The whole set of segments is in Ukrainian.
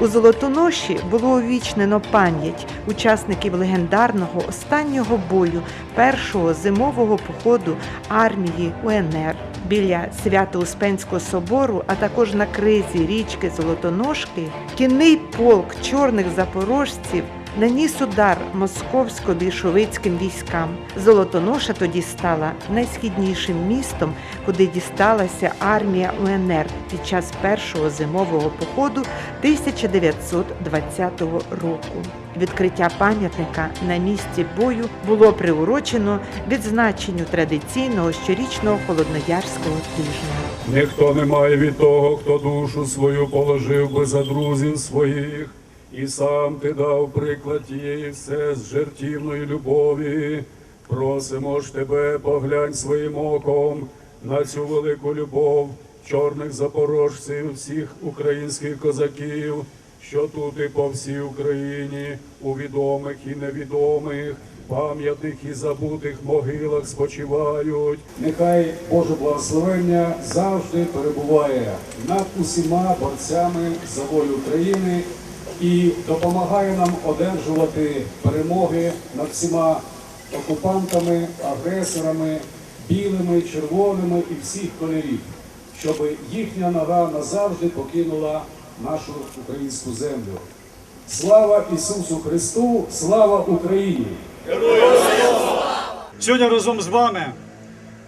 У Золотоноші було увічнено пам'ять учасників легендарного останнього бою першого зимового походу армії УНР. Біля Свято-Успенського собору, а також на кризі річки Золотоношки, кінний полк чорних запорожців наніс удар московсько-більшовицьким військам. Золотоноша тоді стала найсхіднішим містом, куди дісталася армія УНР під час першого зимового походу 1920 року. Відкриття пам'ятника на місці бою було приурочено відзначенню традиційного щорічного холодноярського тижня. Ніхто не має від того, хто душу свою положив би за друзів своїх, і сам ти дав приклад тієї все з жертівної любові. Просимо ж тебе, поглянь своїм оком на цю велику любов чорних запорожців, всіх українських козаків, що тут і по всій Україні, у відомих і невідомих, пам'ятних і забутих могилах спочивають. Нехай Боже благословення завжди перебуває над усіма борцями за волю України і допомагає нам одержувати перемоги над всіма окупантами, агресорами, білими, червоними і всіх кольорів, щоб їхня нога назавжди покинула нашу українську землю. Слава Ісусу Христу! Слава Україні! Сьогодні разом з вами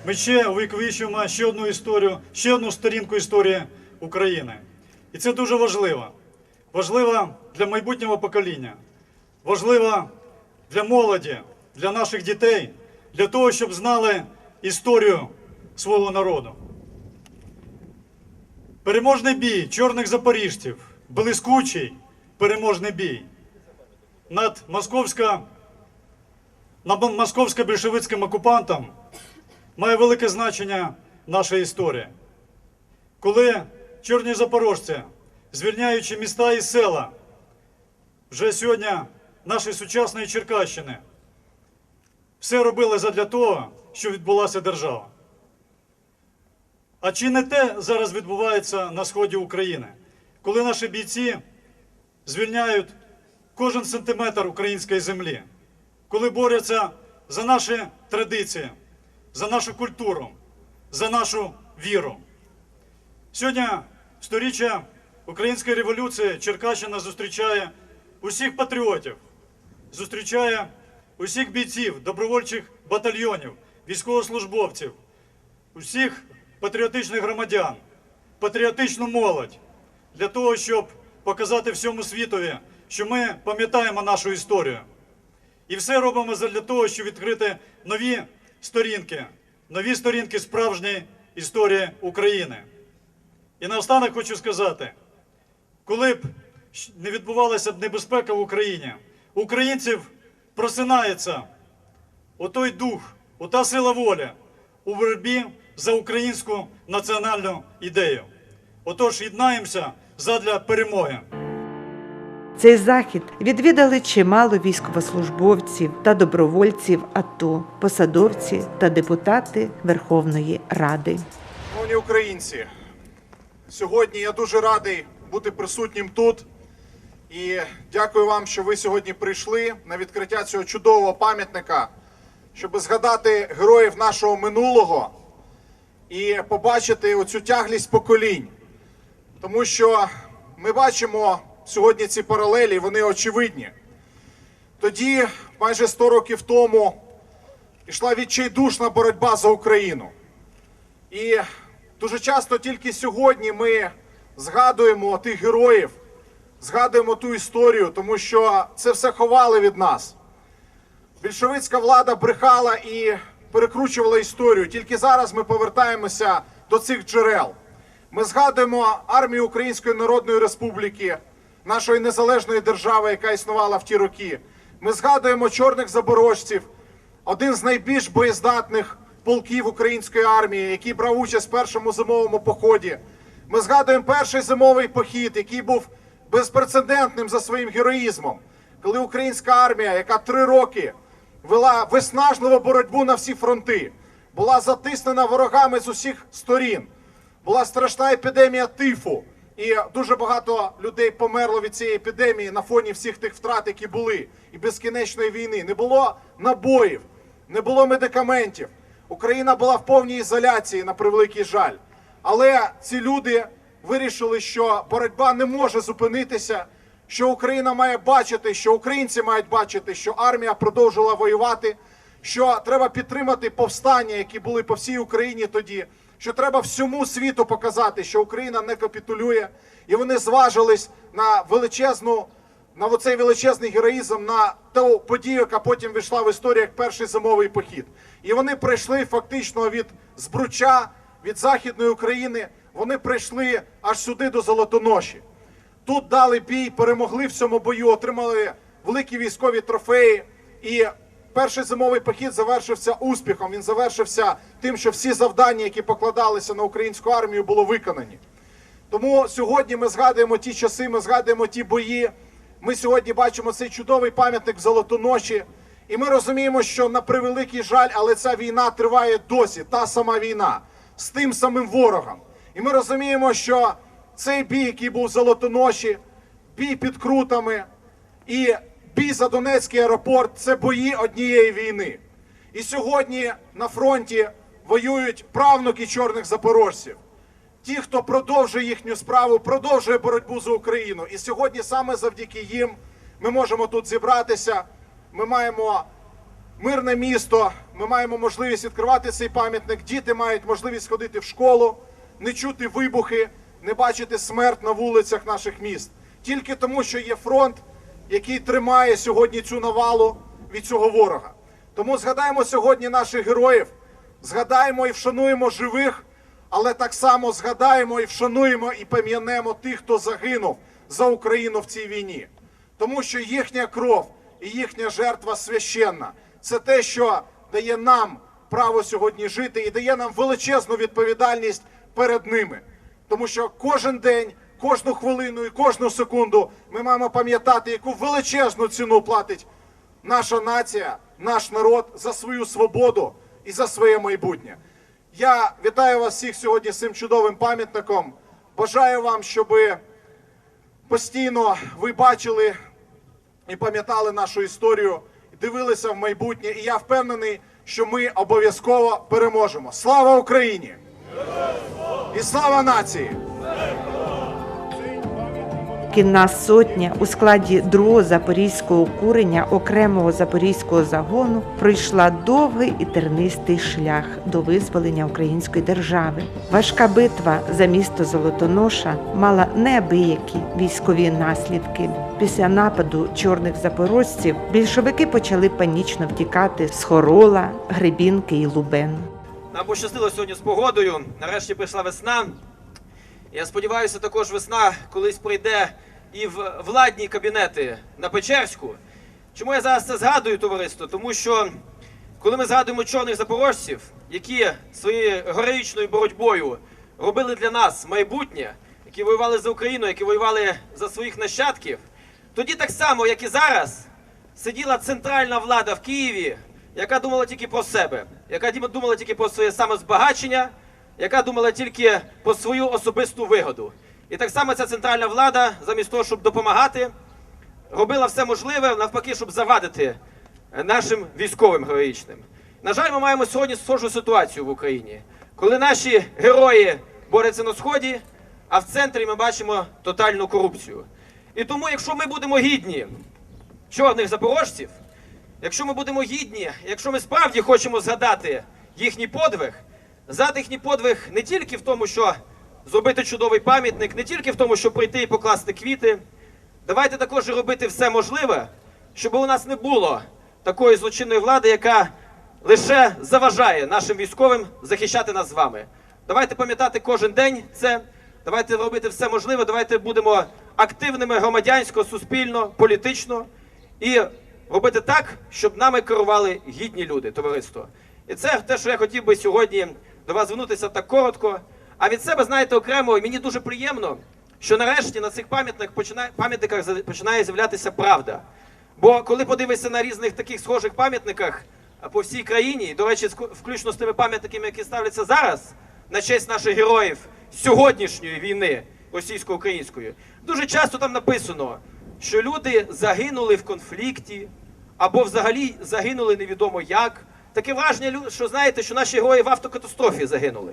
ми ще увіковічуємо ще одну історію, ще одну сторінку історії України. І це дуже важливо. Важливо для майбутнього покоління, важливо для молоді, для наших дітей, для того, щоб знали історію свого народу. Переможний бій чорних запоріжців, блискучий переможний бій над московська над московсько-більшовицьким окупантом має велике значення наша історія. Коли чорні запорожці, звільняючи міста і села, вже сьогодні нашої сучасної Черкащини, все робили задля того, щоб відбулася держава. А чи не те зараз відбувається на сході України, коли наші бійці звільняють кожен сантиметр української землі? коли борються за наші традиції, за нашу культуру, за нашу віру. Сьогодні, сторіччя Української революції, Черкащина зустрічає усіх патріотів, зустрічає усіх бійців, добровольчих батальйонів, військовослужбовців, усіх патріотичних громадян, патріотичну молодь для того, щоб показати всьому світові, що ми пам'ятаємо нашу історію. І все робимо для того, щоб відкрити нові сторінки, нові сторінки справжньої історії України. І наостанок хочу сказати: коли б не відбувалася б небезпека в Україні, українців просинається отой дух, ота сила волі у боротьбі за українську національну ідею. Отож, єднаємося задля перемоги. Цей захід відвідали чимало військовослужбовців та добровольців АТО, посадовці та депутати Верховної Ради. Шановні українці, сьогодні я дуже радий бути присутнім тут. І дякую вам, що ви сьогодні прийшли на відкриття цього чудового пам'ятника, щоб згадати героїв нашого минулого і побачити оцю тяглість поколінь. Тому що ми бачимо сьогодні ці паралелі, вони очевидні. Тоді, майже 100 років тому, йшла відчайдушна боротьба за Україну. І дуже часто тільки сьогодні ми згадуємо тих героїв, згадуємо ту історію, тому що це все ховали від нас. Більшовицька влада брехала і перекручувала історію. Тільки зараз ми повертаємося до цих джерел. Ми згадуємо армію Української Народної Республіки, нашої незалежної держави, яка існувала в ті роки. Ми згадуємо чорних заборожців, один з найбільш боєздатних полків української армії, який брав участь в першому зимовому поході. Ми згадуємо перший зимовий похід, який був безпрецедентним за своїм героїзмом, коли українська армія, яка три роки вела виснажливу боротьбу на всі фронти, була затиснена ворогами з усіх сторін. Була страшна епідемія тифу, І дуже багато людей померло від цієї епідемії на фоні всіх тих втрат, які були, і безкінечної війни. Не було набоїв, не було медикаментів. Україна була в повній ізоляції, на превеликий жаль. Але ці люди вирішили, що боротьба не може зупинитися, що Україна має бачити, що українці мають бачити, що армія продовжила воювати, що треба підтримати повстання, які були по всій Україні тоді, що треба всьому світу показати, що Україна не капітулює, і вони зважились на величезну, на оцей величезний героїзм, на ту подію, яка потім війшла в історію як перший зимовий похід. І вони прийшли фактично від Збруча, від Західної України. Вони прийшли аж сюди до Золотоноші. Тут дали бій, перемогли в цьому бою, отримали великі військові трофеї. І перший зимовий похід завершився успіхом. Він завершився тим, що всі завдання, які покладалися на українську армію, були виконані. Тому сьогодні ми згадуємо ті часи, ми згадуємо ті бої. Ми сьогодні бачимо цей чудовий пам'ятник Золотоноші. І ми розуміємо, що на превеликий жаль, але ця війна триває досі, та сама війна з тим самим ворогом. І ми розуміємо, що цей бій, який був в Золотоноші, бій під крутами і бій за Донецький аеропорт це бої однієї війни. І сьогодні на фронті воюють правнуки чорних запорожців. Ті, хто продовжує їхню справу, продовжує боротьбу за Україну. І сьогодні саме завдяки їм ми можемо тут зібратися. Ми маємо мирне місто. Ми маємо можливість відкривати цей пам'ятник. Діти мають можливість ходити в школу, не чути вибухи, не бачити смерть на вулицях наших міст. Тільки тому, що є фронт, який тримає сьогодні цю навалу від цього ворога. Тому згадаємо сьогодні наших героїв, згадаємо і вшануємо живих, але так само згадаємо і вшануємо і пам'янемо тих, хто загинув за Україну в цій війні. Тому що їхня кров і їхня жертва священна. Це те, що дає нам право сьогодні жити і дає нам величезну відповідальність перед ними. Тому що кожен день, кожну хвилину і кожну секунду ми маємо пам'ятати, яку величезну ціну платить наша нація, наш народ за свою свободу і за своє майбутнє. Я вітаю вас всіх сьогодні з цим чудовим пам'ятником. Бажаю вам, щоби постійно ви бачили і пам'ятали нашу історію, дивилися в майбутнє. І я впевнений, що ми обов'язково переможемо. Слава Україні! І слава нації! Кінна сотня у складі другого запорізького курення окремого запорізького загону пройшла довгий і тернистий шлях до визволення української держави. Важка битва за місто Золотоноша мала неабиякі військові наслідки. Після нападу чорних запорожців більшовики почали панічно втікати з Хорола, Гребінки і Лубен. Нам пощастило сьогодні з погодою. Нарешті прийшла весна. Я сподіваюся, також весна колись прийде і в владні кабінети на Печерську. Чому я зараз це згадую, товариство? Тому що коли ми згадуємо чорних запорожців, які своєю героїчною боротьбою робили для нас майбутнє, які воювали за Україну, які воювали за своїх нащадків, тоді так само, як і зараз, сиділа центральна влада в Києві, яка думала тільки про себе, яка думала тільки про своє самозбагачення, яка думала тільки про свою особисту вигоду. І так само ця центральна влада, замість того, щоб допомагати, робила все можливе, навпаки, щоб завадити е, нашим військовим героїчним. На жаль, ми маємо сьогодні схожу ситуацію в Україні, коли наші герої борються на сході, а в центрі ми бачимо тотальну корупцію. І тому, якщо ми будемо гідні чорних запорожців, якщо ми будемо гідні, якщо ми справді хочемо згадати їхній подвиг, згадати їхній подвиг не тільки в тому, що зробити чудовий пам'ятник, не тільки в тому, щоб прийти і покласти квіти, давайте також робити все можливе, щоб у нас не було такої злочинної влади, яка лише заважає нашим військовим захищати нас з вами. Давайте пам'ятати кожен день це. Давайте робити все можливе. Давайте будемо активними громадянсько, суспільно, політично і робити так, щоб нами керували гідні люди, товариство. І це те, що я хотів би сьогодні до вас звернутися так коротко. А від себе, знаєте, окремо, мені дуже приємно, що нарешті на цих пам'ятниках починає, пам'ятниках починає з'являтися правда. Бо коли подивишся на різних таких схожих пам'ятниках по всій країні, до речі, включно з тими пам'ятниками, які ставляться зараз на честь наших героїв сьогоднішньої війни, російсько-українською. Дуже часто там написано, що люди загинули в конфлікті, або взагалі загинули невідомо як. Таке враження, лю- що знаєте, що наші герої в автокатастрофі загинули.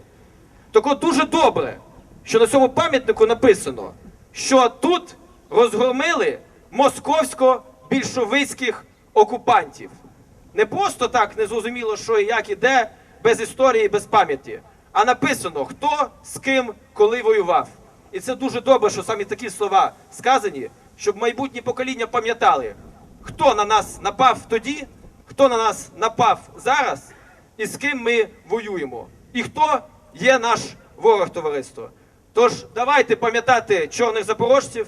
Так от дуже добре, що на цьому пам'ятнику написано, що тут розгромили московсько-більшовицьких окупантів. Не просто так незрозуміло, що і як і де, без історії, без пам'яті, а написано, хто з ким коли воював. І це дуже добре, що саме такі слова сказані, щоб майбутні покоління пам'ятали, хто на нас напав тоді, хто на нас напав зараз, і з ким ми воюємо, і хто є наш ворог товариство. Тож давайте пам'ятати чорних запорожців,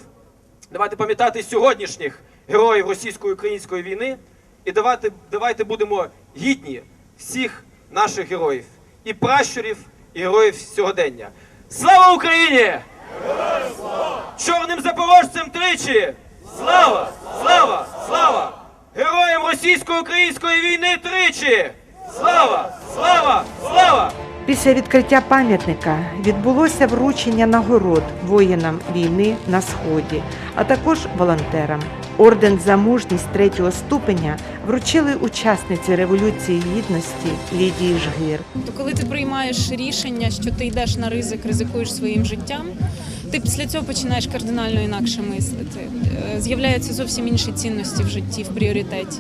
давайте пам'ятати сьогоднішніх героїв російсько-української війни, і давайте, давайте будемо гідні всіх наших героїв, і пращурів, і героїв сьогодення. Слава Україні! Чорним запорожцям тричі! Слава! Слава! Слава! Героям російсько-української війни тричі! Слава! Слава! Слава! Після відкриття пам'ятника відбулося вручення нагород воїнам війни на сході, а також волонтерам. Орден за мужність третього ступеня вручили учасниці революції гідності Лідії Жгир. То коли ти приймаєш рішення, що ти йдеш на ризик, ризикуєш своїм життям, ти після цього починаєш кардинально інакше мислити. Е, З'являються зовсім інші цінності в житті, в пріоритеті.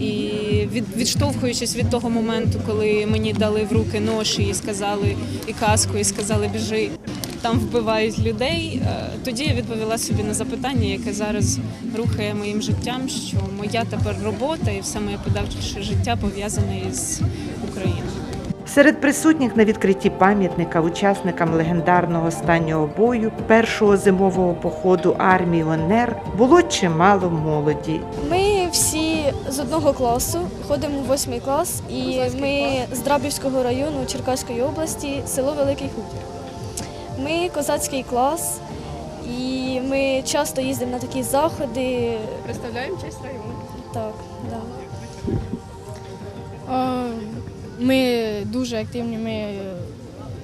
І від, відштовхуючись від того моменту, коли мені дали в руки ноші і сказали і каску, і сказали біжи, там вбивають людей. е, Тоді я відповіла собі на запитання, яке зараз рухає моїм життям, що моя тепер робота і все моє подальше життя пов'язане із Україною. Серед присутніх на відкритті пам'ятника учасникам легендарного останнього бою першого зимового походу армії УНР було чимало молоді. Ми всі з одного класу ходимо в восьмий клас, і ми з Драбівського району Черкаської області, село Великий Хутір. Ми козацький клас, і ми часто їздимо на такі заходи. Представляємо честь району. Так, да. А, Ми дуже активні. Ми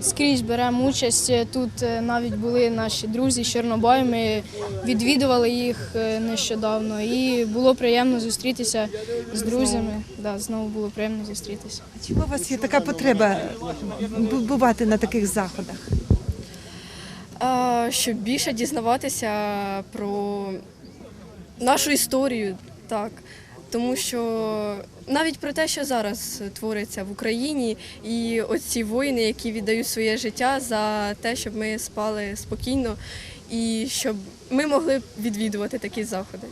скрізь беремо участь. Тут е, навіть були наші друзі з Чорнобаю. Ми відвідували їх е, нещодавно, і було приємно зустрітися з друзями. Да, знову було приємно зустрітися. Чому у вас є така потреба бувати на таких заходах? А, щоб більше дізнаватися про нашу історію, так. Тому що навіть про те, що зараз твориться в Україні, і оці воїни, які віддають своє життя за те, щоб ми спали спокійно і щоб ми могли відвідувати такі заходи.